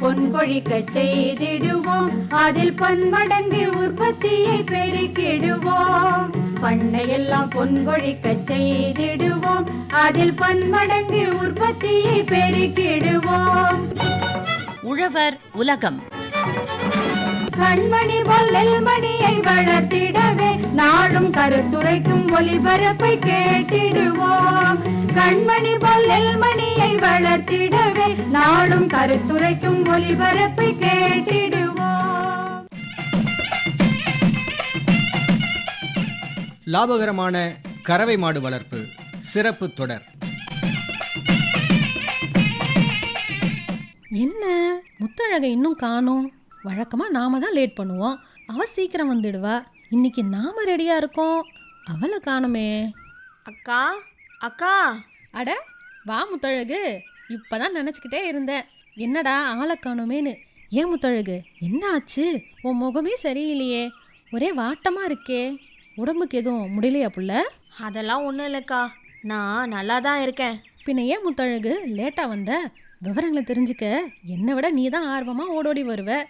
பொன் கொழிக்க செய்திடுவோம். அதில் பன்மடங்கு உற்பத்தியை பெருக்கிடுவோம். பண்ணையெல்லாம் பொன் கொழிக்க செய்திடுவோம். அதில் பன்மடங்கு உற்பத்தியை பெருக்கிடுவோம். உழவர் உலகம். கண்மணி பொல்லல் மணியை வளர்த்திடவே நாடும் கருத்துரைக்கும் ஒளிபரப்பை கேட்டிடுவோம். கண்மணி பொல்லல் மணியை வளர்த்திடவே நாடும் கருத்துரைக்கும் ஒளிபரப்பை கேட்டிடுவோம். லாபகரமான கறவை மாடு வளர்ப்பு சிறப்பு தொடர். என்ன? முத்தழகை இன்னும் காணோம். வழக்கமா நாம தான் லேட் பண்ணுவோம். அவ சீக்கிரம் வந்துடுவா. இன்னைக்கு நாம ரெடியா இருக்கோம். அவளை காணுமே. அக்கா அக்கா. அட வா முத்தழகு. இப்பதான் நினச்சிக்கிட்டே இருந்தேன். என்னடா ஆளை காணோமேன்னு. ஏன் முத்தழகு என்ன ஆச்சு? உன் முகமே சரியில்லையே. ஒரே வாட்டமா இருக்கே. உடம்புக்கு எதுவும் முடியலையா புள்ள? அதெல்லாம் ஒன்றும் இல்லைக்கா. நான் நல்லா தான் இருக்கேன். பின்ன ஏன் முத்தழகு லேட்டா வந்த? விவரங்களை தெரிஞ்சுக்க. என்னை விட நீ தான் ஆர்வமா ஓடோடி வருவ.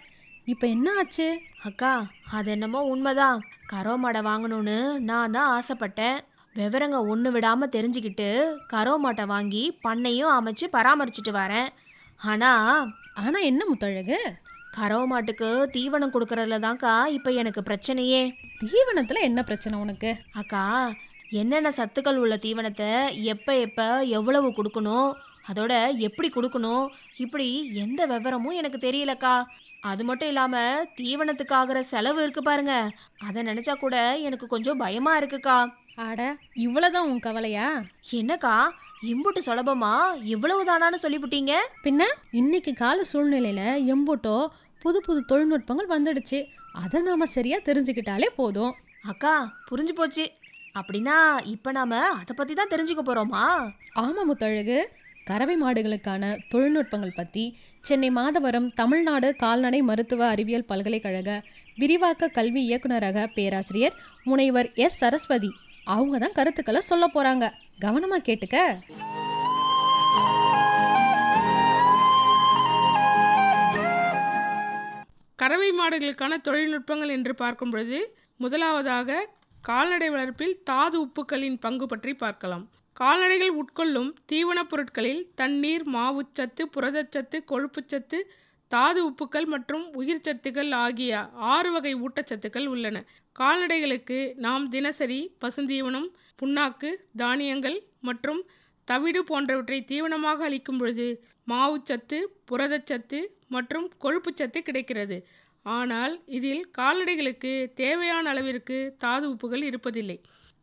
இப்போ என்ன ஆச்சு? அக்கா அது என்னமோ உண்மைதான். கரோ மாடை வாங்கணும்னு நான் தான் ஆசைப்பட்டேன். விவரங்க ஒன்று விடாமல் தெரிஞ்சுக்கிட்டு கரோ மாட்டை வாங்கி பண்ணையும் அமைச்சு பராமரிச்சுட்டு வரேன். ஆனால் ஆனா என்ன முத்தழகு? கரோ மாட்டுக்கு தீவனம் கொடுக்கறதுல தான்க்கா இப்போ எனக்கு பிரச்சனையே. தீவனத்துல என்ன பிரச்சனை உனக்கு? அக்கா என்னென்ன சத்துக்கள் உள்ள தீவனத்தை எப்போ எப்போ எவ்வளவு கொடுக்கணும் அதோட எப்படி கொடுக்கணும் இப்படி எந்த விவரமும் எனக்கு தெரியலக்கா. அது மட்டும் இல்லாமல் தீவனத்துக்கு ஆகிற செலவு இருக்கு பாருங்க. அதை நினச்சா கூட எனக்கு கொஞ்சம் பயமா இருக்குக்கா. அட இவ்வளவுதான் உன் கவலையா? என்னக்கா இம்புட்டு சுலபமா? இவ்வளவு தானான்னு சொல்லிவிட்டீங்க பின்ன இன்னைக்கு கால சூழ்நிலையில எம்போட்டோ புது புது தொழில்நுட்பங்கள் வந்துடுச்சு. அதை நாம சரியா தெரிஞ்சுக்கிட்டாலே போதும். அக்கா புரிஞ்சு போச்சு. அப்படின்னா இப்போ நாம அதை பற்றி தான் தெரிஞ்சுக்க போகிறோமா ஆமா முத்தழகு. கறவை மாடுகளுக்கான தொழில்நுட்பங்கள் பற்றி சென்னை மாதவரம் தமிழ்நாடு கால்நடை மருத்துவ அறிவியல் பல்கலைக்கழக விரிவாக்க கல்வி இயக்குனரக பேராசிரியர் முனைவர் எஸ். சரஸ்வதி அவங்க தான் கருத்துக்களை சொல்ல போகிறாங்க கவனமாக கேட்டுக்க. கறவை மாடுகளுக்கான தொழில்நுட்பங்கள் என்று பார்க்கும் பொழுது முதலாவதாக கால்நடை வளர்ப்பில் தாது உப்புக்களின் பங்கு பற்றி பார்க்கலாம். கால்நடைகள் உட்கொள்ளும் தீவனப் பொருட்களில் தண்ணீர் மாவுச்சத்து புரதச்சத்து கொழுப்புச்சத்து தாது உப்புக்கள் மற்றும் உயிர் சத்துக்கள் ஆகிய ஆறு வகை ஊட்டச்சத்துக்கள் உள்ளன. கால்நடைகளுக்கு நாம் தினசரி பசுந்தீவனம் புண்ணாக்கு தானியங்கள் மற்றும் தவிடு போன்றவற்றை தீவனமாக அளிக்கும் பொழுது மாவுச்சத்து புரதச்சத்து மற்றும் கொழுப்புச்சத்து கிடைக்கிறது. ஆனால் இதில் கால்நடைகளுக்கு தேவையான அளவிற்கு தாது உப்புகள் இருப்பதில்லை.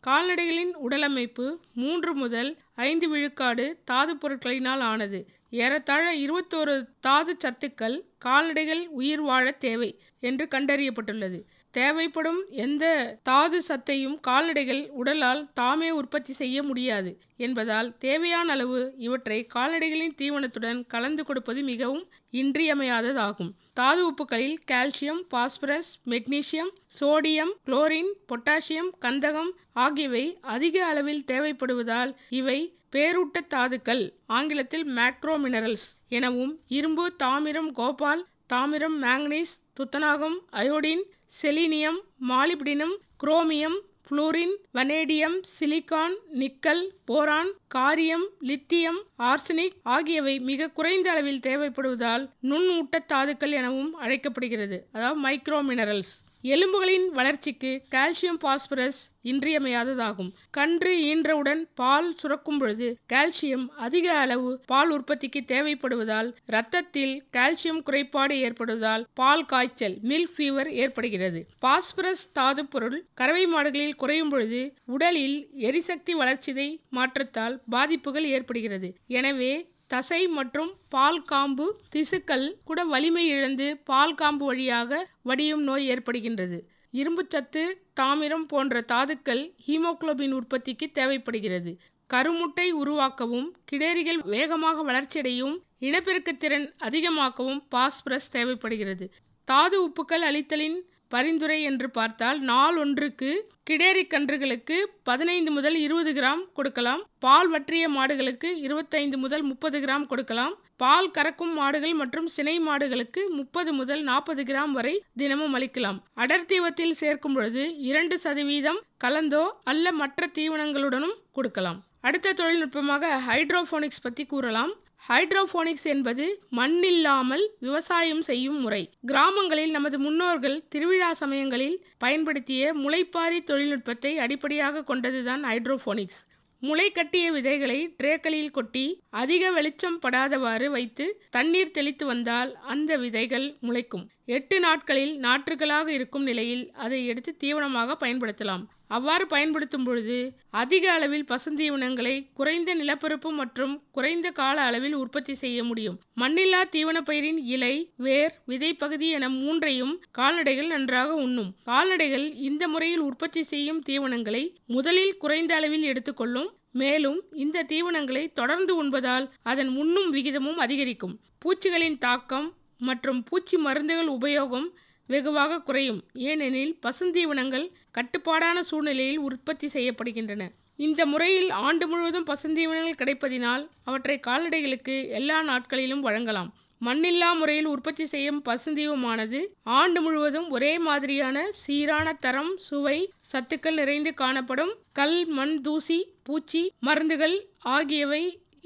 கால்நடைகளின் உடலமைப்பு மூன்று முதல் ஐந்து விழுக்காடு தாது பொருட்களினால் ஆனது. ஏறத்தாழ இருபத்தோரு தாது சத்துக்கள் கால்நடைகள் உயிர் வாழ தேவை என்று கண்டறியப்பட்டுள்ளது. தேவைப்படும் எந்த தாது சத்தையும் கால்நடைகள் உடலால் தாமே உற்பத்தி செய்ய முடியாது என்பதால் தேவையான அளவு இவற்றை கால்நடைகளின் தீவனத்துடன் கலந்து கொடுப்பது மிகவும் இன்றியமையாததாகும். தாது உப்புகளில் calcium phosphorus magnesium sodium chlorine potassium கந்தகம் ஆகியவை அதிக அளவில் தேவைப்படுவதால் இவை பேரூட்ட தாதுக்கள் ஆங்கிலத்தில் மேக்ரோ மினரல்ஸ் எனவும் இரும்பு தாமிரம் கோபால் தாமிரம் மேங்கனீஸ் துத்தநாகம் iodine selenium molybdenum chromium fluorine vanadium silicon nickel boron காரியம் லித்தியம் ஆர்சனிக் ஆகியவை மிக குறைந்த அளவில் தேவைப்படுவதால் நுண் தாதுக்கள் எனவும் அழைக்கப்படுகிறது. அதாவது மைக்ரோ மினரல்ஸ். எலும்புகளின் வளர்ச்சிக்கு கால்சியம் பாஸ்பரஸ் இன்றியமையாததாகும். கன்று ஈன்றவுடன் பால் சுரக்கும் பொழுது கால்சியம் அதிக அளவு பால் உற்பத்திக்கு தேவைப்படுவதால் இரத்தத்தில் கால்சியம் குறைபாடு ஏற்படுவதால் பால் காய்ச்சல் மில்க் ஃபீவர் ஏற்படுகிறது. பாஸ்பரஸ் தாது பொருள் கறவை மாடுகளில் குறையும் பொழுது உடலில் எரிசக்தி வளர்ச்சிதை மாற்றத்தால் பாதிப்புகள் ஏற்படுகிறது. எனவே தசை மற்றும் பால் காம்பு திசுக்கள் கூட வலிமை இழந்து பால் காம்பு வழியாக வடியும் நோய் ஏற்படுகின்றது. இரும்புச்சத்து தாமிரம் போன்ற தாதுக்கள் ஹீமோக்ளோபின் உற்பத்திக்கு தேவைப்படுகிறது. கருமுட்டை உருவாக்கவும் கிடேரிகள் வேகமாக வளர்ச்சியடையும் இனப்பெருக்கத்திறன் அதிகமாக்கவும் பாஸ்பரஸ் தேவைப்படுகிறது. தாது உப்புக்கள் அளித்தலின் பரிந்துரை என்று பார்த்தால் நாள் ஒன்றுக்கு கிடேரி கன்றுகளுக்கு பதினைந்து முதல் இருபது கிராம் கொடுக்கலாம். பால் வற்றிய மாடுகளுக்கு இருபத்தைந்து முதல் முப்பது கிராம் கொடுக்கலாம். பால் கறக்கும் மாடுகள் மற்றும் சினை மாடுகளுக்கு முப்பது முதல் நாற்பது கிராம் வரை தினமும் அளிக்கலாம். அடர் தீவத்தில் சேர்க்கும் பொழுது இரண்டு சதவீதம் கலந்தோ அல்ல மற்ற தீவனங்களுடனும் கொடுக்கலாம். அடுத்த தொழில்நுட்பமாக ஹைட்ரோஃபோனிக்ஸ் பற்றி கூறலாம். ஹைட்ரோஃபோனிக்ஸ் என்பது மண்ணில்லாமல் விவசாயம் செய்யும் முறை. கிராமங்களில் நமது முன்னோர்கள் திருவிழா சமயங்களில் பயன்படுத்திய முளைப்பாரி தொழில்நுட்பத்தை அடிப்படையாக கொண்டதுதான் ஹைட்ரோஃபோனிக்ஸ் முளை கட்டிய விதைகளை ட்ரேக்களில் கொட்டி அதிக வெளிச்சம் படாதவாறு வைத்து தண்ணீர் தெளித்து வந்தால் அந்த விதைகள் முளைக்கும். எட்டு நாட்களில் நாற்றுகளாக இருக்கும் நிலையில் அதை எடுத்து தீவனமாக பயன்படுத்தலாம். அவ்வாறு பயன்படுத்தும் பொழுது அதிக அளவில் பசுந்தீவனங்களை குறைந்த நிலப்பரப்பு மற்றும் குறைந்த கால அளவில் உற்பத்தி செய்ய முடியும். மண்ணில்லா தீவனப் பயிரின் இலை வேர் விதைப்பகுதி என மூன்றையும் கால்நடைகள் நன்றாக உண்ணும். கால்நடைகள் இந்த முறையில் உற்பத்தி செய்யும் தீவனங்களை முதலில் குறைந்த அளவில் எடுத்துக்கொள்ளும் மேலும் இந்த தீவனங்களை தொடர்ந்து உண்பதால் அதன் உண்ணும் விகிதமும் அதிகரிக்கும். பூச்சிகளின் தாக்கம் மற்றும் பூச்சி மருந்துகள் உபயோகம் வெகுவாக குறையும். ஏனெனில் பசுந்தீவனங்கள் கட்டுப்பாடான சூழ்நிலையில் உற்பத்தி செய்யப்படுகின்றன. இந்த முறையில் ஆண்டு முழுவதும் பசுந்தீவனங்கள் கிடைப்பதினால் அவற்றை கால்நடைகளுக்கு எல்லா நாட்களிலும் வழங்கலாம். மண்ணில்லா முறையில் உற்பத்தி செய்யும் பசுந்தீவமானது ஆண்டு முழுவதும் ஒரே மாதிரியான சீரான தரம் சுவை சத்துக்கள் நிறைந்து காணப்படும். கல் மண் தூசி பூச்சி மருந்துகள் ஆகியவை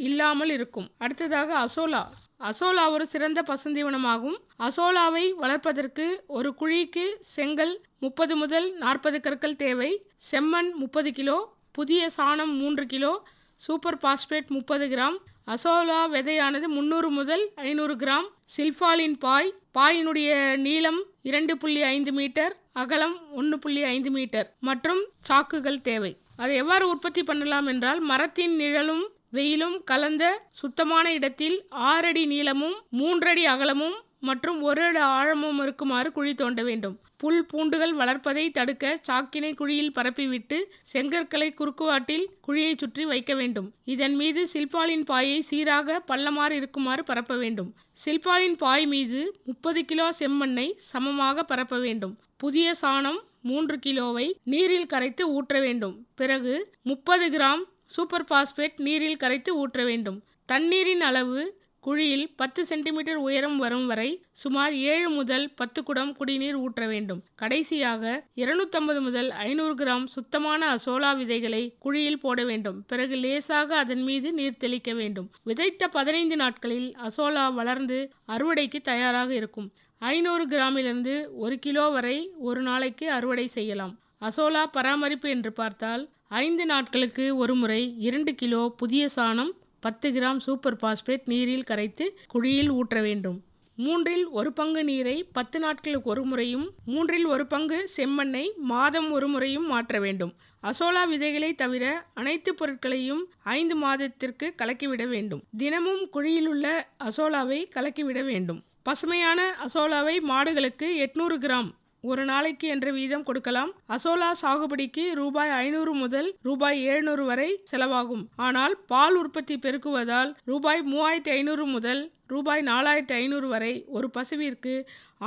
இல்லாமல் இருக்கும். அடுத்ததாக அசோலா. அசோலா ஒரு சிறந்த பசுந்தீவனமாகும் அசோலாவை வளர்ப்பதற்கு ஒரு குழிக்கு செங்கல் முப்பது முதல் நாற்பது கற்கள் தேவை. செம்மண் முப்பது கிலோ புதிய சாணம் மூன்று கிலோ சூப்பர் பாஸ்பேட் முப்பது கிராம் அசோலா விதையானது முந்நூறு முதல் ஐநூறு கிராம் சில்பாலின் பாய் பாயினுடைய நீளம் இரண்டு புள்ளி ஐந்து மீட்டர் அகலம் ஒன்று புள்ளி ஐந்து மீட்டர் மற்றும் சாக்குகள் தேவை. அதை எவ்வாறு உற்பத்தி பண்ணலாம் என்றால் மரத்தின் நிழலும் வெயிலும் கலந்த சுத்தமான இடத்தில் ஆறடி நீளமும் மூன்றடி அகலமும் மற்றும் ஒரு அடி ஆழமும் இருக்குமாறு குழி தோண்ட வேண்டும். புல் பூண்டுகள் வளர்ப்பதை தடுக்க சாக்கினை குழியில் பரப்பிவிட்டு செங்கற்களை குறுக்குவாட்டில் குழியை சுற்றி வைக்க வேண்டும். இதன் மீது சில்பாலின் பாயை சீராக பள்ளமாறு இருக்குமாறு பரப்ப வேண்டும். சில்பாலின் பாய் மீது முப்பது கிலோ செம்மண்ணை சமமாக பரப்ப வேண்டும். புதிய சாணம் மூன்று கிலோவை நீரில் கரைத்து ஊற்ற வேண்டும். பிறகு முப்பது கிராம் சூப்பர் பாஸ்பேட் நீரில் கரைத்து ஊற்ற வேண்டும். தண்ணீரின் அளவு குழியில் பத்து சென்டிமீட்டர் உயரம் வரும் வரை சுமார் ஏழு முதல் பத்து குடம் குடிநீர் ஊற்ற வேண்டும். கடைசியாக இருநூத்தம்பது முதல் ஐநூறு கிராம் சுத்தமான அசோலா விதைகளை குழியில் போட வேண்டும். பிறகு லேசாக அதன் மீது நீர் தெளிக்க வேண்டும். விதைத்த பதினைந்து நாட்களில் அசோலா வளர்ந்து அறுவடைக்கு தயாராக இருக்கும். ஐநூறு கிராமிலிருந்து ஒரு கிலோ வரை ஒரு நாளைக்கு அறுவடை செய்யலாம். அசோலா பராமரிப்பு என்று பார்த்தால் ஐந்து நாட்களுக்கு ஒருமுறை இரண்டு கிலோ புதிய சாணம் பத்து கிராம் சூப்பர் பாஸ்பேட் நீரில் கரைத்து குழியில் ஊற்ற வேண்டும். மூன்றில் ஒரு பங்கு நீரை பத்து நாட்களுக்கு ஒரு முறையும் மூன்றில் ஒரு பங்கு செம்மண்ணை மாதம் ஒரு முறையும் மாற்ற வேண்டும். அசோலா விதைகளை தவிர அனைத்து பொருட்களையும் ஐந்து மாதத்திற்கு கலக்கிவிட வேண்டும். தினமும் குழியிலுள்ள அசோலாவை கலக்கிவிட வேண்டும். பசுமையான அசோலாவை மாடுகளுக்கு எட்நூறு கிராம் ஒரு நாளைக்கு என்ற வீதம் கொடுக்கலாம். அசோலா சாகுபடிக்கு ரூபாய் ஐநூறு முதல் ரூபாய் எழுநூறு வரை செலவாகும். ஆனால் பால் உற்பத்தி பெருக்குவதால் ரூபாய் மூவாயிரத்தி ஐநூறு முதல் ரூபாய் நாலாயிரத்தி ஐநூறு வரை ஒரு பசுவிற்கு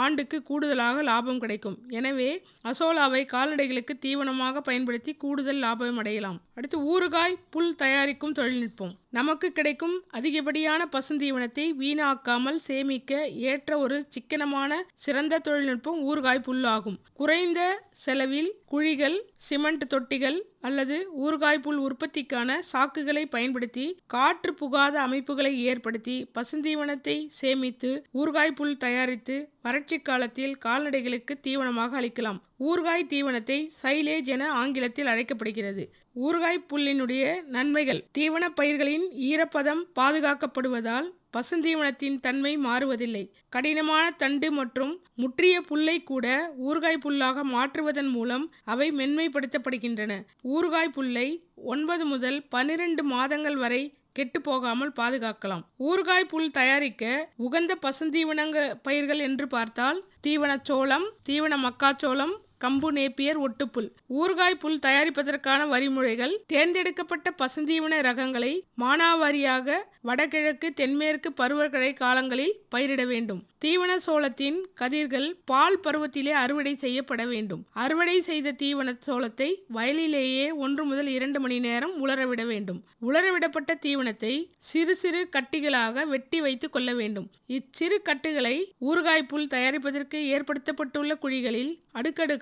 ஆண்டுக்கு கூடுதலாக லாபம் கிடைக்கும். எனவே அசோலாவை கால்நடைகளுக்கு தீவனமாக பயன்படுத்தி கூடுதல் லாபம் அடையலாம். அடுத்து ஊறுகாய் புல் தயாரிக்கும் தொழில்நுட்பம். நமக்கு கிடைக்கும் அதிகப்படியான பசுந்தீவனத்தை வீணாக்காமல் சேமிக்க ஏற்ற ஒரு சிக்கனமான சிறந்த தொழில்நுட்பம் ஊறுகாய் புல் ஆகும் குறைந்த செலவில் குழிகள் சிமெண்ட் தொட்டிகள் அல்லது ஊறுகாய் புல் உற்பத்திக்கான சாக்குகளை பயன்படுத்தி காற்று புகாத அமைப்புகளை ஏற்படுத்தி பசுந்தீவனத்தை சேமித்து ஊறுகாய் புல் தயாரித்து வறட்சி காலத்தில் கால்நடைகளுக்கு தீவனமாக அளிக்கலாம். ஊறுகாய் தீவனத்தை சைலேஜ் என ஆங்கிலத்தில் அழைக்கப்படுகிறது. ஊறுகாய் புல்லினுடைய நன்மைகள் தீவன பயிர்களின் ஈரப்பதம் பாதுகாக்கப்படுவதால் பசுந்தீவனத்தின் தன்மை மாறுவதில்லை. கடினமான தண்டு மற்றும் முற்றிய புல்லை கூட ஊறுகாய் புல்லாக மாற்றுவதன் மூலம் அவை மென்மைப்படுத்தப்படுகின்றன. ஊறுகாய் புல்லை ஒன்பது முதல் பன்னிரண்டு மாதங்கள் வரை கெட்டு போகாமல் பாதுகாக்கலாம். ஊறுகாய் புல் தயாரிக்க உகந்த பசுந்தீவனங்க பயிர்கள் என்று பார்த்தால் தீவனச்சோளம் தீவன மக்காச்சோளம் கம்பு நேப்பியர் ஒட்டுப்புல். ஊறுகாய் புல் தயாரிப்பதற்கான வரிமுறைகள் தேர்ந்தெடுக்கப்பட்ட பசுந்தீவன ரகங்களை மானாவாரியாக வடகிழக்கு தென்மேற்கு பருவக்கடை காலங்களில் பயிரிட வேண்டும். தீவன சோளத்தின் கதிர்கள் பால் பருவத்திலே அறுவடை செய்யப்பட வேண்டும். அறுவடை செய்த தீவன சோளத்தை வயலிலேயே ஒன்று முதல் இரண்டு மணி நேரம் உலரவிட வேண்டும். உலரவிடப்பட்ட தீவனத்தை சிறு சிறு கட்டிகளாக வெட்டி வைத்து கொள்ள வேண்டும். இச்சிறு கட்டுகளை ஊறுகாய் புல் தயாரிப்பதற்கு ஏற்படுத்தப்பட்டுள்ள குழிகளில்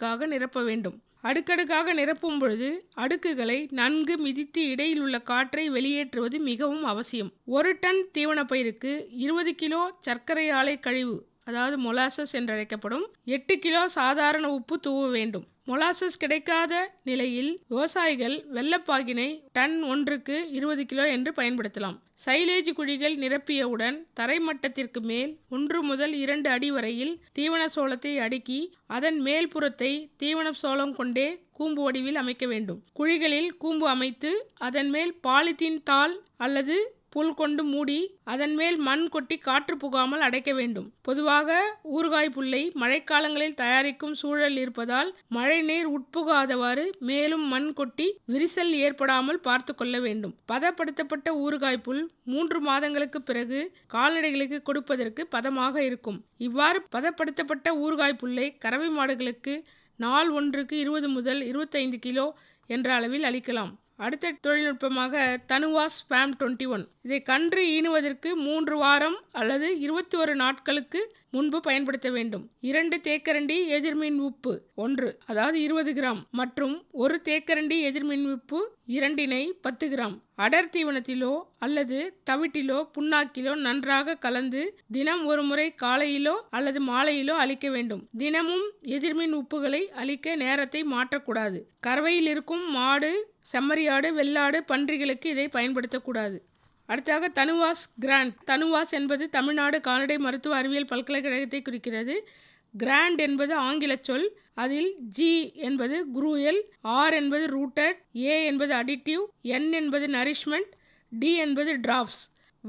அடுக்கடுக்காக நிரப்ப வேண்டும். அடுக்கடுக்காக நிரப்பும் பொழுது அடுக்குகளை நன்கு மிதித்து இடையில் உள்ள காற்றை வெளியேற்றுவது மிகவும் அவசியம். ஒரு டன் தீவனப்பயிருக்கு இருபது கிலோ சர்க்கரை ஆலை கழிவு அதாவது மொலாசஸ் என்றழைக்கப்படும் எட்டு கிலோ சாதாரண உப்பு தூவ வேண்டும். மொலாசஸ் கிடைக்காத நிலையில் விவசாயிகள் வெள்ளப்பாகினை டன் ஒன்றுக்கு இருபது கிலோ என்று பயன்படுத்தலாம். சைலேஜ் குழிகள் நிரப்பியவுடன் தரைமட்டத்திற்கு மேல் ஒன்று முதல் இரண்டு அடி வரையில் தீவன சோளத்தை அடுக்கி அதன் மேல் புறத்தை தீவன சோளம் கொண்டே கூம்பு வடிவில் அமைக்க வேண்டும். குழிகளில் கூம்பு அமைத்து அதன் மேல் பாலித்தீன் தாள் அல்லது புல் கொண்டு மூடி அதன் மேல் மண் கொட்டி காற்று புகாமல் அடைக்க வேண்டும். பொதுவாக ஊறுகாய் புல்லை மழைக்காலங்களில் தயாரிக்கும் சூழல் இருப்பதால் மழை நீர் உட்புகாதவாறு மேலும் மண் கொட்டி விரிசல் ஏற்படாமல் பார்த்து கொள்ள வேண்டும். பதப்படுத்தப்பட்ட ஊறுகாய் புல் மூன்று மாதங்களுக்கு பிறகு கால்நடைகளுக்கு கொடுப்பதற்கு பதமாக இருக்கும். இவ்வாறு பதப்படுத்தப்பட்ட ஊறுகாய் புல்லை கறவை மாடுகளுக்கு நாள் ஒன்றுக்கு இருபது முதல் இருபத்தைந்து கிலோ என்ற அளவில் அளிக்கலாம். அடுத்த தொழில்நுட்பமாக தனுவா ஸ்பாம் டுவெண்ட்டி ஒன். இதை கன்று ஈனுவதற்கு மூன்று வாரம் அல்லது இருபத்தி ஒரு நாட்களுக்கு முன்பு பயன்படுத்த வேண்டும். இரண்டு தேக்கரண்டி எதிர்மின் உப்பு ஒன்று அதாவது இருபது கிராம் மற்றும் ஒரு தேக்கரண்டி எதிர்மின் உப்பு இரண்டினை பத்து கிராம். அடர் தீவனத்திலோ அல்லது தவிட்டிலோ புண்ணாக்கிலோ நன்றாக கலந்து தினம் ஒரு முறை காலையிலோ அல்லது மாலையிலோ அளிக்க வேண்டும். தினமும் எதிர்மின் உப்புகளை அளிக்க நேரத்தை மாற்றக்கூடாது. கறவையில் இருக்கும் மாடு செம்மறியாடு வெள்ளாடு பன்றிகளுக்கு இதை பயன்படுத்தக்கூடாது. அடுத்தாக தனுவாஸ் கிராண்ட். தனுவாஸ் என்பது தமிழ்நாடு கால்நடை மருத்துவ அறிவியல் பல்கலைக்கழகத்தை குறிக்கிறது. கிராண்ட் என்பது ஆங்கில சொல். அதில் ஜி என்பது குரூயல் ஆர் என்பது ரூட்டட் ஏ என்பது அடிட்டிவ் என் என்பது நரிஷ்மெண்ட் டி என்பது டிராப்ஸ்.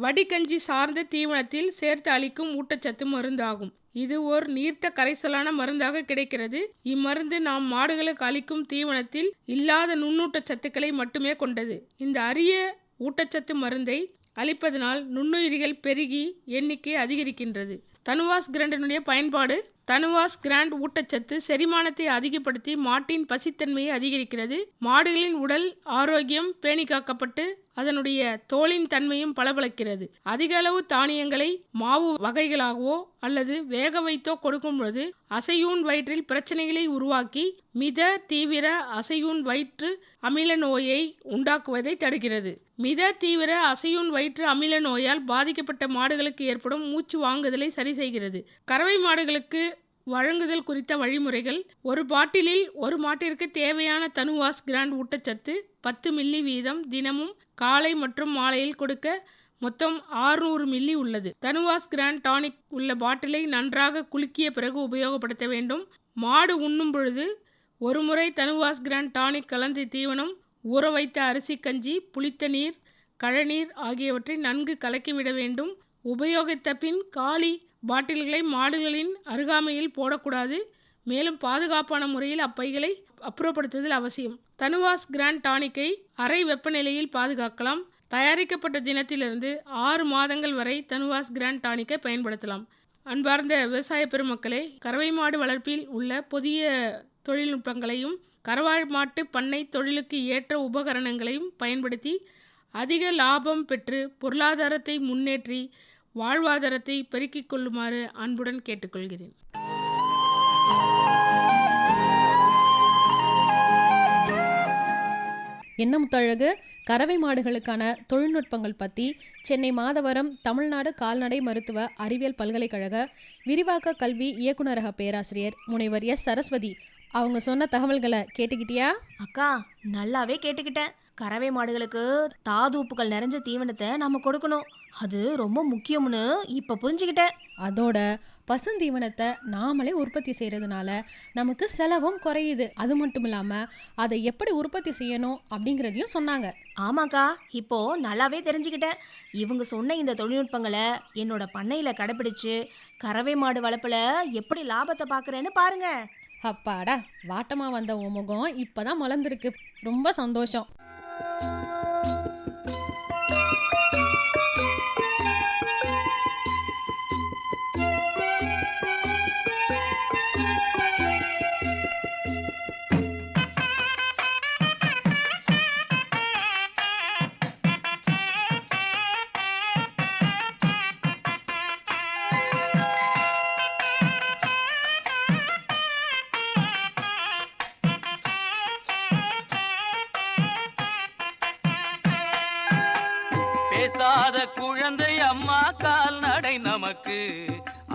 வடிகஞ்சி சார்ந்த தீவனத்தில் சேர்த்து அளிக்கும் ஊட்டச்சத்து மருந்தாகும். இது ஒரு நீர்த்த கரைசலான மருந்தாக கிடைக்கிறது. இம்மருந்து நாம் மாடுகளுக்கு அளிக்கும் தீவனத்தில் இல்லாத நுண்ணூட்ட சத்துக்களை மட்டுமே கொண்டது. இந்த அரிய ஊட்டச்சத்து மருந்தை அளிப்பதனால் நுண்ணுயிரிகள் பெருகி எண்ணிக்கை அதிகரிக்கின்றது. தனுவாஸ் கிரண்டனுடைய பயன்பாடு தனுவாஸ் கிராண்ட் ஊட்டச்சத்து செரிமானத்தை அதிகப்படுத்தி மாட்டின் பசித்தன்மையை அதிகரிக்கிறது. மாடுகளின் உடல் ஆரோக்கியம் பேணி காக்கப்பட்டு அதனுடைய தோலின் தன்மையும் பளபளக்கிறது. அதிக அளவு தானியங்களை மாவு வகைகளாகவோ அல்லது வேக வைத்தோ கொடுக்கும் பொழுது அசையூன் வயிற்றில் பிரச்சனைகளை உருவாக்கி மித தீவிர அசையூன் வயிற்று அமில நோயை உண்டாக்குவதை தடுக்கிறது. மித தீவிர அசையூன் வயிற்று அமில நோயால் பாதிக்கப்பட்ட மாடுகளுக்கு ஏற்படும் மூச்சு வாங்குதலை சரி செய்கிறது. கறவை மாடுகளுக்கு வழங்குதல் குறித்த வழிமுறைகள். ஒரு பாட்டிலில் ஒரு மாட்டிற்கு தேவையான தனுவாஸ் கிராண்ட் ஊட்டச்சத்து பத்து மில்லி வீதம் தினமும் காலை மற்றும் மாலையில் கொடுக்க மொத்தம் 600 மில்லி உள்ளது. தனுவாஸ் கிராண்ட் டானிக் உள்ள பாட்டிலை நன்றாக குலுக்கிய பிறகு உபயோகப்படுத்த வேண்டும். மாடு உண்ணும் பொழுது ஒரு முறை தனுவாஸ் கிராண்ட் டானிக் கலந்த தீவனம் ஊற வைத்த அரிசி கஞ்சி புளித்த நீர் கழநீர் ஆகியவற்றை நன்கு கலக்கிவிட வேண்டும். உபயோகித்த பின் காலி பாட்டில்களை மாடுகளின் அருகாமையில் போடக்கூடாது. மேலும் பாதுகாப்பான முறையில் அப்பைகளை அப்புறப்படுத்துதல் அவசியம். தனுவாஸ் கிராண்ட் டானிக்கை அறை வெப்பநிலையில் பாதுகாக்கலாம். தயாரிக்கப்பட்ட தினத்திலிருந்து ஆறு மாதங்கள் வரை தனுவாஸ் கிராண்ட் டானிக்கை பயன்படுத்தலாம். அன்பார்ந்த விவசாய பெருமக்களே கறவை மாடு வளர்ப்பில் உள்ள புதிய தொழில்நுட்பங்களையும் கறவாழ் மாட்டு பண்ணை தொழிலுக்கு ஏற்ற உபகரணங்களையும் பயன்படுத்தி அதிக லாபம் பெற்று பொருளாதாரத்தை முன்னேற்றி வாழ்வாதாரத்தை பெருக்கிக் கொள்ளுமாறு அன்புடன் கேட்டுக்கொள்கிறேன். என்ன முத்தழகு? கறவை மாடுகளுக்கான தொழில்நுட்பங்கள் பற்றி சென்னை மாதவரம் தமிழ்நாடு கால்நடை மருத்துவ அறிவியல் பல்கலைக்கழக விரிவாக்க கல்வி இயக்குனரக பேராசிரியர் முனைவர் எஸ். சரஸ்வதி அவங்க சொன்ன தகவல்களை கேட்டுக்கிட்டியா? அக்கா நல்லாவே கேட்டுக்கிட்டேன். கறவை மாடுகளுக்கு தாது உப்புகள் நிறைஞ்ச தீவனத்தை நம்ம கொடுக்கணும். அது ரொம்ப முக்கியம்னு இப்போ புரிஞ்சுக்கிட்டேன் அதோட பசுந்தீவனத்தை நாமளே உற்பத்தி செய்கிறதுனால நமக்கு செலவும் குறையுது. அது மட்டும் இல்லாமல் அதை எப்படி உற்பத்தி செய்யணும் அப்படிங்கிறதையும் சொன்னாங்க. ஆமாக்கா இப்போ நல்லாவே தெரிஞ்சுக்கிட்டேன் இவங்க சொன்ன இந்த தொழில்நுட்பங்களை என்னோட பண்ணையில் கடைப்பிடிச்சு கறவை மாடு வளர்ப்பில் எப்படி லாபத்தை பார்க்குறேன்னு பாருங்க. அப்பாடா வாட்டமா வந்த உன் முகம் இப்பதான் மலர்ந்திருக்கு. ரொம்ப சந்தோஷம்.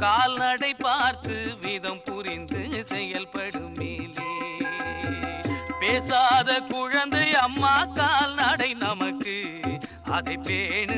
கால்நடை பார்த்து விதம் புரிந்து செயல்படும் மேலே. பேசாத குழந்தை அம்மா கால்நடை நமக்கு அதை பேணு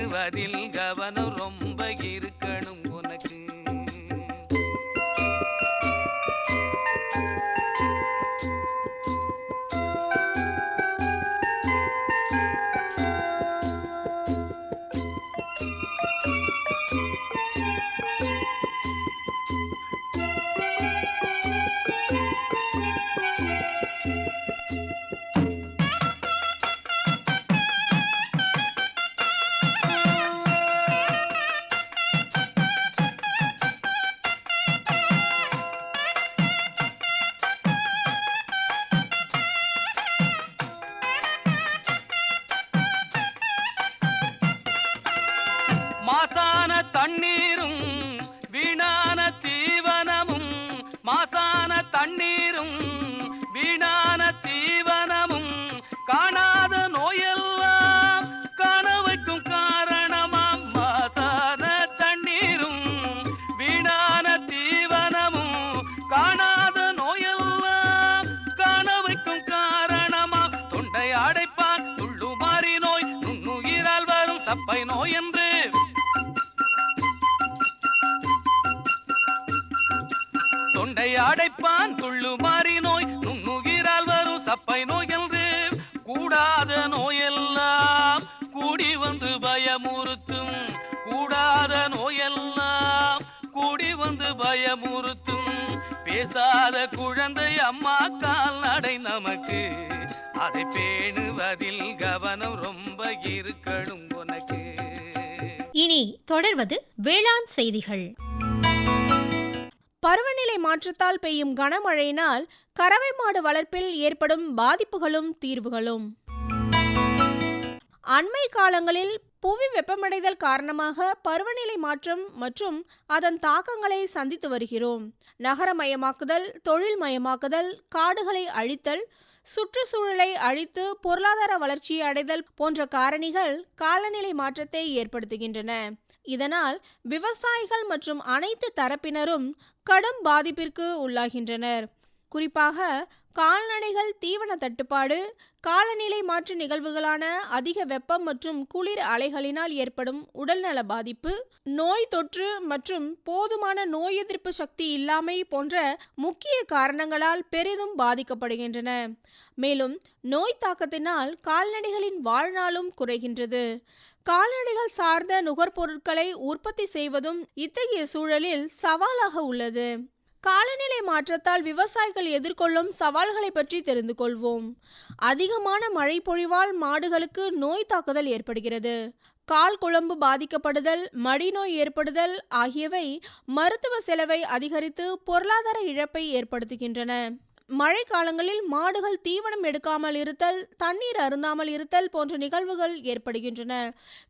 பேசாத குழந்தை அம்மா கால்நடை நமக்கு. அதை பேணுவதில் கவனம் ரொம்ப இருக்கணும் உனக்கு. இனி தொடர்வது வேளாண் செய்திகள். பருவநிலை மாற்றத்தால் பெய்யும் கனமழையினால் கறவை மாடு வளர்ப்பில் ஏற்படும் பாதிப்புகளும் தீர்வுகளும். அண்மை காலங்களில் புவி வெப்பமடைதல் காரணமாக பருவநிலை மாற்றம் மற்றும் அதன் தாக்கங்களை சந்தித்து வருகிறோம். நகரமயமாக்குதல் தொழில்மயமாக்குதல் காடுகளை அழித்தல் சுற்றுச்சூழலை அழித்து பொருளாதார வளர்ச்சியை அடைதல் போன்ற காரணிகள் காலநிலை மாற்றத்தை ஏற்படுத்துகின்றன. இதனால் விவசாயிகள் மற்றும் அனைத்து தரப்பினரும் கடும் பாதிப்பிற்கு உள்ளாகின்றனர். குறிப்பாக கால்நடைகள் தீவன தட்டுப்பாடு காலநிலை மாற்ற நிகழ்வுகளான அதிக வெப்பம் மற்றும் குளிர் அலைகளினால் ஏற்படும் உடல்நல பாதிப்பு நோய் தொற்று மற்றும் போதுமான நோய் எதிர்ப்பு சக்தி இல்லாமை போன்ற முக்கிய காரணங்களால் பெரிதும் பாதிக்கப்படுகின்றன. மேலும் நோய் தாக்கத்தினால் கால்நடைகளின் வாழ்நாளும் குறைகின்றது. கால்நடைகள் சார்ந்த நுகர்பொருட்களை உற்பத்தி செய்வதும் இத்தகைய சூழலில் சவாலாக உள்ளது. காலநிலை மாற்றத்தால் விவசாயிகள் எதிர்கொள்ளும் சவால்களை பற்றி தெரிந்து கொள்வோம். அதிகமான மழை பொழிவால் மாடுகளுக்கு நோய் தாக்குதல் ஏற்படுகிறது. கால் குழம்பு பாதிக்கப்படுதல் மடிநோய் ஏற்படுதல் ஆகியவை மருத்துவ செலவை அதிகரித்து பொருளாதார இழப்பை ஏற்படுத்துகின்றன. மழை காலங்களில் மாடுகள் தீவனம் எடுக்காமல் இருத்தல் தண்ணீர் அருந்தாமல் இருத்தல் போன்ற நிகழ்வுகள் ஏற்படுகின்றன.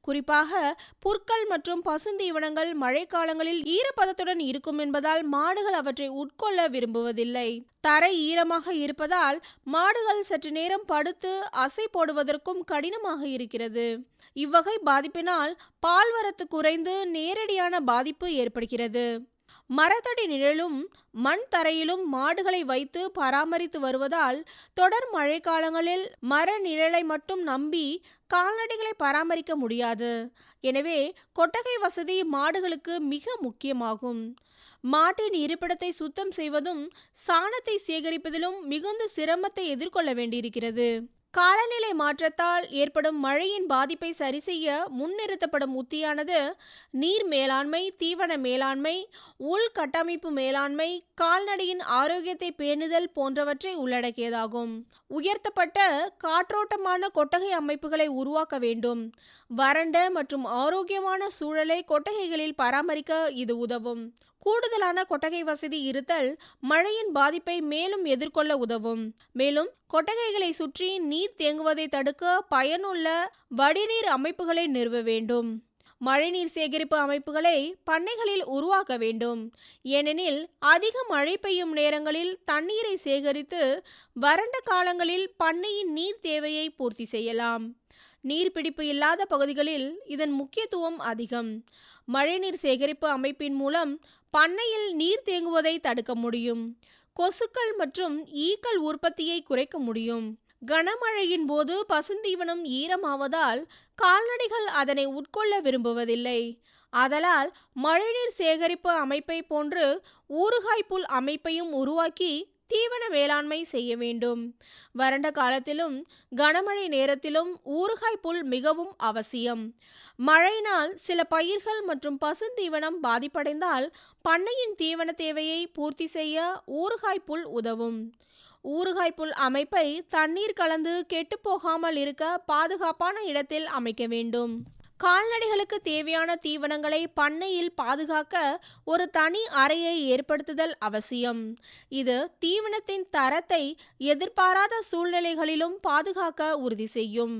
குறிப்பாக புற்கள் மற்றும் பசுந்தீவனங்கள் மழைக்காலங்களில் ஈரப்பதத்துடன் இருக்கும் என்பதால் மாடுகள் அவற்றை உட்கொள்ள விரும்புவதில்லை. தரை ஈரமாக இருப்பதால் மாடுகள் சற்று நேரம் படுத்து அசை போடுவதற்கும் கடினமாக இருக்கிறது. இவ்வகை பாதிப்பினால் பால்வரத்து குறைந்து நேரடியான பாதிப்பு ஏற்படுகிறது. மரத்தடி நிழலும் மண் தரையிலும் மாடுகளை வைத்து பராமரித்து வருவதால் தொடர் மழைக்காலங்களில் மர நிழலை மட்டும் நம்பி கால்நடைகளை பராமரிக்க முடியாது. எனவே கொட்டகை வசதி மாடுகளுக்கு மிக முக்கியமாகும். மாட்டின் இருப்பிடத்தை சுத்தம் செய்வதும் சாணத்தை சேகரிப்பதிலும் மிகுந்த சிரமத்தை எதிர்கொள்ள வேண்டியிருக்கிறது. காலநிலை மாற்றத்தால் ஏற்படும் மழையின் பாதிப்பை சரிசெய்ய முன்னிறுத்தப்படும் உத்தியானது நீர் மேலாண்மை தீவன மேலாண்மை உள்கட்டமைப்பு மேலாண்மை கால்நடையின் ஆரோக்கியத்தை பேணுதல் போன்றவற்றை உள்ளடக்கியதாகும். உயர்த்தப்பட்ட காற்றோட்டமான கொட்டகை அமைப்புகளை உருவாக்க வேண்டும். வறண்ட மற்றும் ஆரோக்கியமான சூழலை கொட்டகைகளில் பராமரிக்க இது உதவும். கூடுதலான கொட்டகை வசதி இருத்தல் மழையின் பாதிப்பை மேலும் எதிர்கொள்ள உதவும். மேலும் கொட்டகைகளை சுற்றி நீர் தேங்குவதை தடுக்க பயனுள்ள வடிநீர் அமைப்புகளை நிறுவ வேண்டும். மழைநீர் சேகரிப்பு அமைப்புகளை பண்ணைகளில் உருவாக்க வேண்டும். ஏனெனில் அதிக மழை பெய்யும் நேரங்களில் தண்ணீரை சேகரித்து வறண்ட காலங்களில் பண்ணையின் நீர் தேவையை பூர்த்தி செய்யலாம். நீர்பிடிப்பு இல்லாத பகுதிகளில் இதன் முக்கியத்துவம் அதிகம். மழைநீர் சேகரிப்பு அமைப்பின் மூலம் பண்ணையில் நீர் தேங்குவதை தடுக்க முடியும். கொசுக்கள் மற்றும் ஈக்கள் உற்பத்தியை குறைக்க முடியும். கனமழையின் போது பசுந்தீவனம் ஈரமாவதால் கால்நடைகள் அதனை உட்கொள்ள விரும்புவதில்லை. ஆதலால் மழைநீர் சேகரிப்பு அமைப்பை போன்று ஊறுகாய் புல் அமைப்பையும் உருவாக்கி தீவன மேலாண்மை செய்ய வேண்டும். வறண்ட காலத்திலும் கனமழை நேரத்திலும் ஊறுகாய் புல் மிகவும் அவசியம். மழையினால் சில பயிர்கள் மற்றும் பசுந்தீவனம் பாதிப்படைந்தால் பண்ணையின் தீவன தேவையை பூர்த்தி செய்ய ஊறுகாய் புல் உதவும். ஊறுகாய் புல் அமைப்பை தண்ணீர் கலந்து கெட்டுப்போகாமல் இருக்க பாதுகாப்பான இடத்தில் அமைக்க வேண்டும். கால்நடைகளுக்கு தேவையான தீவனங்களை பண்ணையில் பாதுகாக்க ஒரு தனி அறையை ஏற்படுத்துதல் அவசியம். இது தீவனத்தின் தரத்தை எதிர்பாராத சூழ்நிலைகளிலும் பாதுகாக்க உறுதி செய்யும்.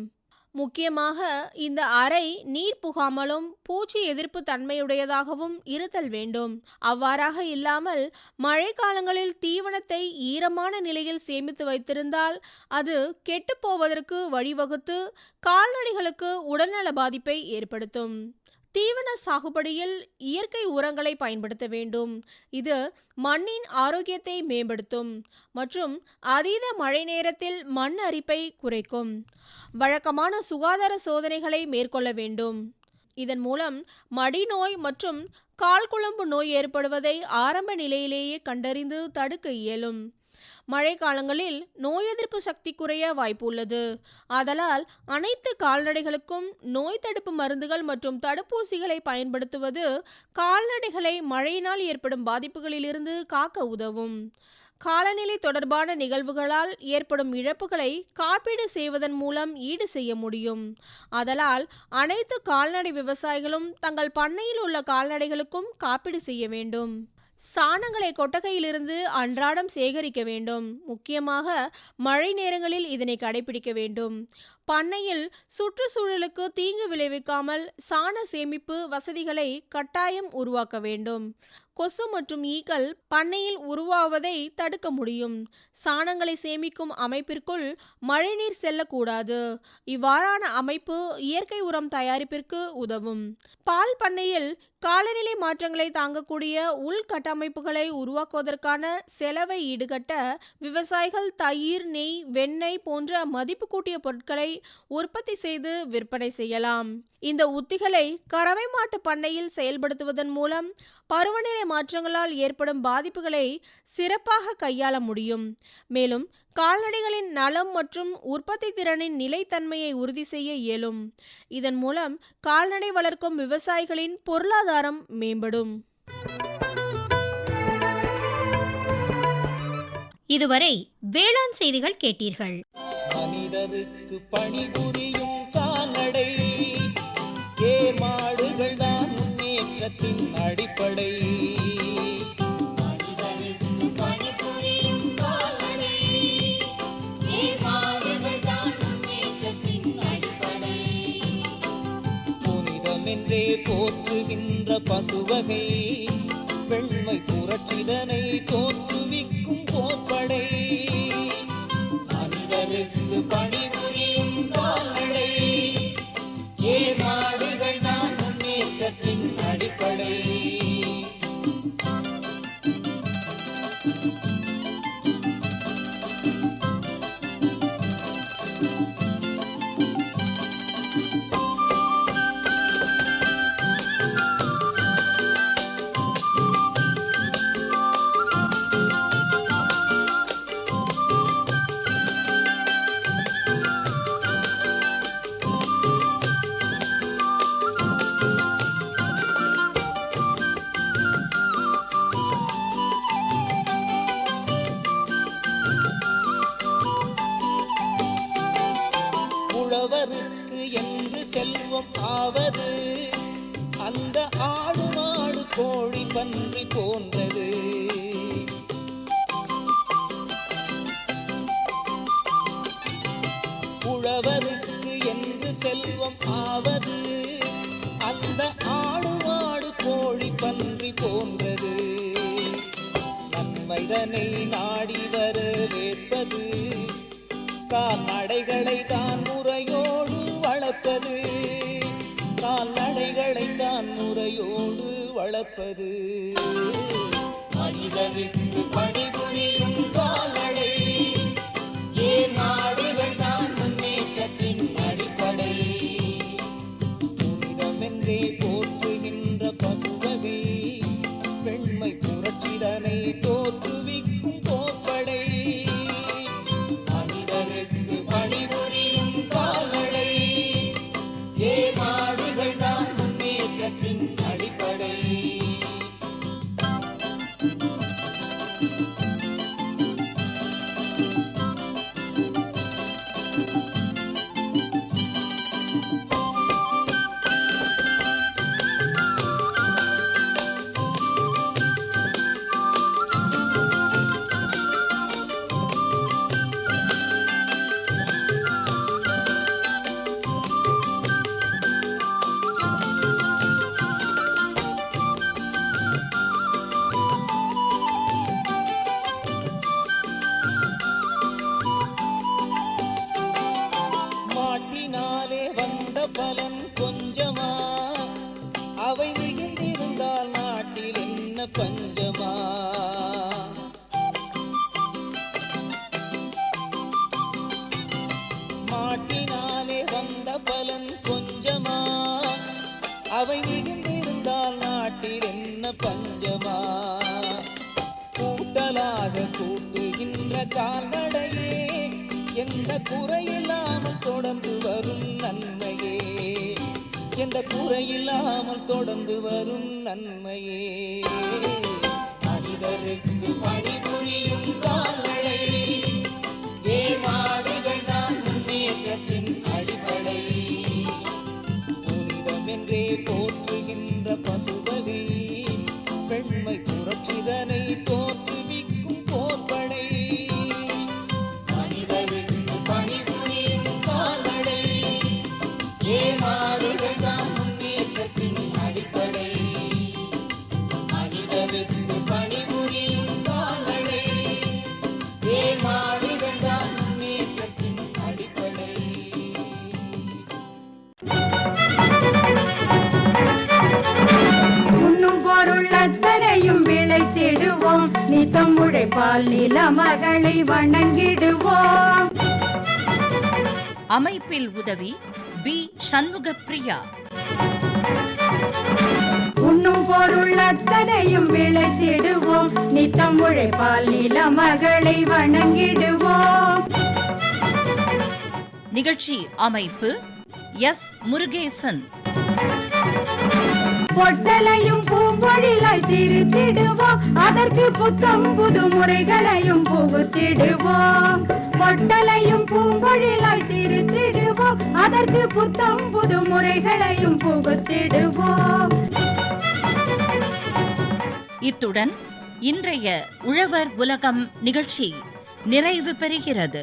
முக்கியமாக இந்த அறை நீர் புகாமலும் பூச்சி எதிர்ப்பு தன்மையுடையதாகவும் இருத்தல் வேண்டும். அவ்வாறாக இல்லாமல் மழைக்காலங்களில் தீவனத்தை ஈரமான நிலையில் சேமித்து வைத்திருந்தால் அது கெட்டுப்போவதற்கு வழிவகுத்து கால்நடைகளுக்கு உடல்நல பாதிப்பை ஏற்படுத்தும். தீவன சாகுபடியில் இயற்கை உரங்களை பயன்படுத்த வேண்டும். இது மண்ணின் ஆரோக்கியத்தை மேம்படுத்தும் மற்றும் அதீத மழை நேரத்தில் மண் அரிப்பை குறைக்கும். வழக்கமான சுகாதார சோதனைகளை மேற்கொள்ள வேண்டும். இதன் மூலம் மடிநோய் மற்றும் கால்குழம்பு நோய் ஏற்படுவதை ஆரம்ப நிலையிலேயே கண்டறிந்து தடுக்க இயலும். மழைக்காலங்களில் நோய் எதிர்ப்பு சக்தி குறைய வாய்ப்பு உள்ளது. ஆதலால் அனைத்து கால்நடைகளுக்கும் நோய் தடுப்பு மருந்துகள் மற்றும் தடுப்பூசிகளை பயன்படுத்துவது கால்நடைகளை மழையினால் ஏற்படும் பாதிப்புகளிலிருந்து காக்க உதவும். காலநிலை தொடர்பான நிகழ்வுகளால் ஏற்படும் இழப்புகளை காப்பீடு செய்வதன் மூலம் ஈடு செய்ய முடியும். அதனால் அனைத்து கால்நடை விவசாயிகளும் தங்கள் பண்ணையில் உள்ள கால்நடைகளுக்கும் காப்பீடு செய்ய வேண்டும். சாணங்களை கொட்டகையிலிருந்து அன்றாடம் சேகரிக்க வேண்டும். முக்கியமாக மழை நேரங்களில் இதனை கடைபிடிக்க வேண்டும். பண்ணையில் சுற்றுச்சூழலுக்கு தீங்கு விளைவிக்காமல் சாண சேமிப்பு வசதிகளை கட்டாயம் உருவாக்க வேண்டும். கொசு மற்றும் ஈக்கள் பண்ணையில் உருவாவதை தடுக்க முடியும். சாணங்களை சேமிக்கும் அமைப்பிற்குள் மழைநீர் செல்லக்கூடாது. இவ்வாறான அமைப்பு இயற்கை உரம் தயாரிப்பிற்கு உதவும். பால் பண்ணையில் காலநிலை மாற்றங்களை தாங்கக்கூடிய உள்கட்டமைப்புகளை உருவாக்குவதற்கான செலவை ஈடுகட்ட விவசாயிகள் தயிர் நெய் வெண்ணெய் போன்ற மதிப்பு கூட்டிய பொருட்களை உற்பத்தி செய்து விற்பனை செய்யலாம். இந்த உத்திகளை கறவை மாட்டு பண்ணையில் செயல்படுத்துவதன் மூலம் பருவநிலை மாற்றங்களால் ஏற்படும் பாதிப்புகளை சிறப்பாக கையாள முடியும். மேலும் கால்நடைகளின் நலம் மற்றும் உற்பத்தி திறனின் நிலைத்தன்மையை உறுதி செய்ய இயலும். இதன் மூலம் கால்நடை வளர்க்கும் விவசாயிகளின் பொருளாதாரம் மேம்படும். இதுவரை வேளாண் செய்திகள் கேட்டீர்கள். மனிதருக்கு பணிபுரியும் கால்நடை. ஏர் மாடுகள் தான் முன்னேற்றத்தின் அடிப்படை. புனிதமென்றே போற்றுகின்ற பசுவகை. வெண்மை புரட்சிதனை தோற்றுவிக்கும் போப்படை. மனிதருக்கு பணிபுரியும் கால்நடை நாடுகள் தான் முன்னேற்றத்தின் அடிப்படை. உதவி பி. சண்முக பிரியா உண்ணும் பொருள் அத்தனையும் விளைத்திடுவோம். நித்தம் உழைப்பால் நில மகளை வணங்கிடுவோம். நிகழ்ச்சி அமைப்பு எஸ். முருகேசன். பொட்டலையும் பூம்பொழிலாய் திருத்திடுவோம். அதற்கு புத்தம் புது முறைகளையும் புகுத்திடுவோம். பொட்டலையும் பூம்பொழிலாய் திருத்திடுவோம். அதற்கு புத்தம் புது முறைகளையும் புகுத்திடுவோம். இத்துடன் இன்றைய உழவர் உலகம் நிகழ்ச்சி நிறைவு பெறுகிறது.